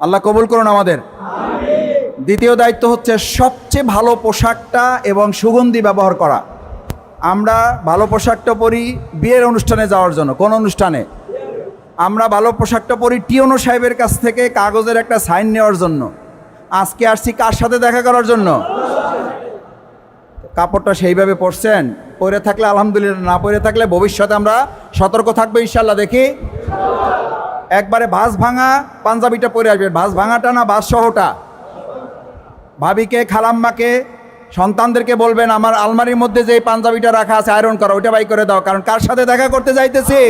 আল্লাহ কবুল করুন আমাদের। দ্বিতীয় দায়িত্ব হচ্ছে সবচেয়ে ভালো পোশাকটা এবং সুগন্ধি ব্যবহার করা। আমরা ভালো পোশাকটা পরি বিয়ের অনুষ্ঠানে যাওয়ার জন্য, কোন অনুষ্ঠানে? আমরা ভালো পোশাকটা পরি টিওনো সাহেবের কাছ থেকে কাগজের একটা সাইন নেওয়ার জন্য। আজকে আসছি কার সাথে দেখা করার জন্য? কাপড়টা সেইভাবে পরছেন, পরে থাকলে আলহামদুলিল্লাহ, না পরে থাকলে ভবিষ্যতে আমরা সতর্ক থাকব ইনশাল্লাহ দেখি। একবারে ভাস ভাঙা পাঞ্জাবিটা পরে আসবেন ভাস ভাঙাটা না ভাস সহটা ভাবিকে, খালাম্মাকে, সন্তানদেরকে বলবেন, আমার আলমারির মধ্যে যে পাঞ্জাবিটা রাখা আছে আয়রন করা, ওইটা বাই করে দাও। কারণ কার সাথে দেখা করতে যাইতেছি?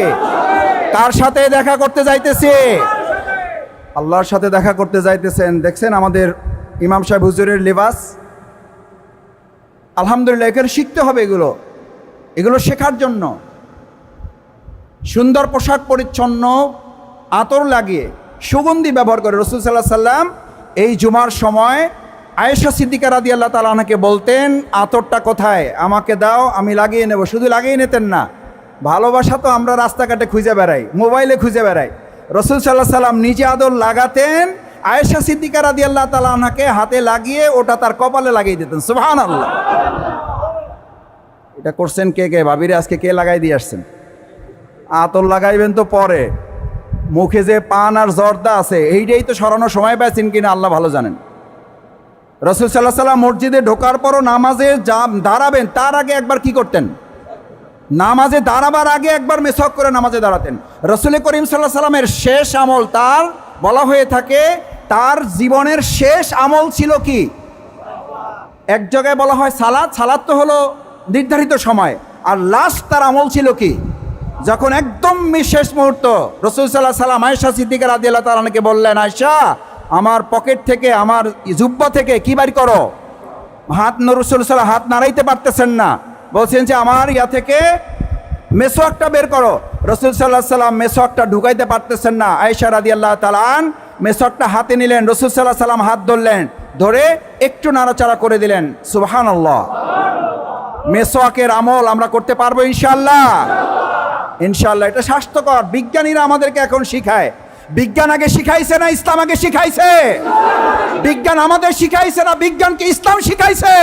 কার সাথে দেখা করতে যাইতেছি? আল্লাহর সাথে দেখা করতে যাইতেছেন। দেখছেন আমাদের ইমাম সাহেব হুজুরের লেবাস? আলহামদুলিল্লাহ, এখানে শিখতে হবে এগুলো। এগুলো শেখার জন্য। সুন্দর পোশাক পরিচ্ছন্ন আতর লাগিয়ে সুগন্ধি ব্যবহার করে রসুল সাল্লাহ সাল্লাম এই জুমার সময় আয়েশা সিদ্দিকা রাদি আল্লাহ তালাকে বলতেন, আতরটা কোথায়? আমাকে দাও, আমি লাগিয়ে নেব। শুধু লাগিয়ে নিতেন না, ভালোবাসা তো আমরা রাস্তাঘাটে খুঁজে বেড়াই, মোবাইলে খুঁজে বেড়াই। রসুল সাল্লাহ সাল্লাম নিজে আদর লাগাতেন, আয়েশা সিদ্দিকা রাদি আল্লাহ তালাকে হাতে লাগিয়ে ওটা তার কপালে লাগিয়ে দিতেন। সুহান আল্লাহ এটা করছেন কে কে? ভাবিরে আজকে কে লাগাই দিয়ে আসছেন? আতর লাগাইবেন তো পরে। মুখে যে পান আর জর্দা আছে, এইটাই তো সরানোর সময় পাইছেন কিনা আল্লাহ ভালো জানেন। রসুল সাল্লাহ সাল্লাম মসজিদে ঢোকার পরও নামাজে যা দাঁড়াবেন, তার আগে একবার কি করতেন? নামাজে দাঁড়াবার আগে একবার মেসক করে নামাজে দাঁড়াতেন। রসুল করিম সাল্লাহ সাল্লামের শেষ আমল তার, বলা হয়ে থাকে, তার জীবনের শেষ আমল ছিল কি? এক জায়গায় বলা হয় সালাদ সালাদ তো হলো নির্ধারিত সময়, আর লাস্ট তার আমল ছিল কি? যখন একদম শেষ মুহূর্ত, রসুল সাল্লাহ সাল্লাম আয়সা সিদ্দিকার আদি আল্লাহ তালাকে বললেন আয়সা আমার পকেট থেকে, আমার জুব্বা থেকে কি বাড়ি করো? হাত রসুল সাল্লাহ হাত নাড়াইতে পারতেছেন না। বলছেন যে, আমার ইয়া থেকে মেসোয়াকটা বের করো। রসুল সাল্লাহ সাল্লাম মেসোয়াকটা ঢুকাইতে পারতেছেন না। আয়েশা রাদি আল্লাহ তালান মেসোয়াকটা হাতে নিলেন, রসুল সাল্লাহ সাল্লাম হাত ধরলেন, ধরে একটু নাড়াচাড়া করে দিলেন। সুবাহান আল্লাহ মেসোয়াকের আমল আমরা করতে পারব ইনশাল্লাহ ইনশাল্লাহ এটা স্বাস্থ্যকর। বিজ্ঞানীরা আমাদেরকে এখন শিখায়। বিজ্ঞান আগে শিখাইছে না ইসলাম আগে শিখাইছে? বিজ্ঞান আমাদের শিখাইছে না, বিজ্ঞানকে ইসলাম শিখাইছে?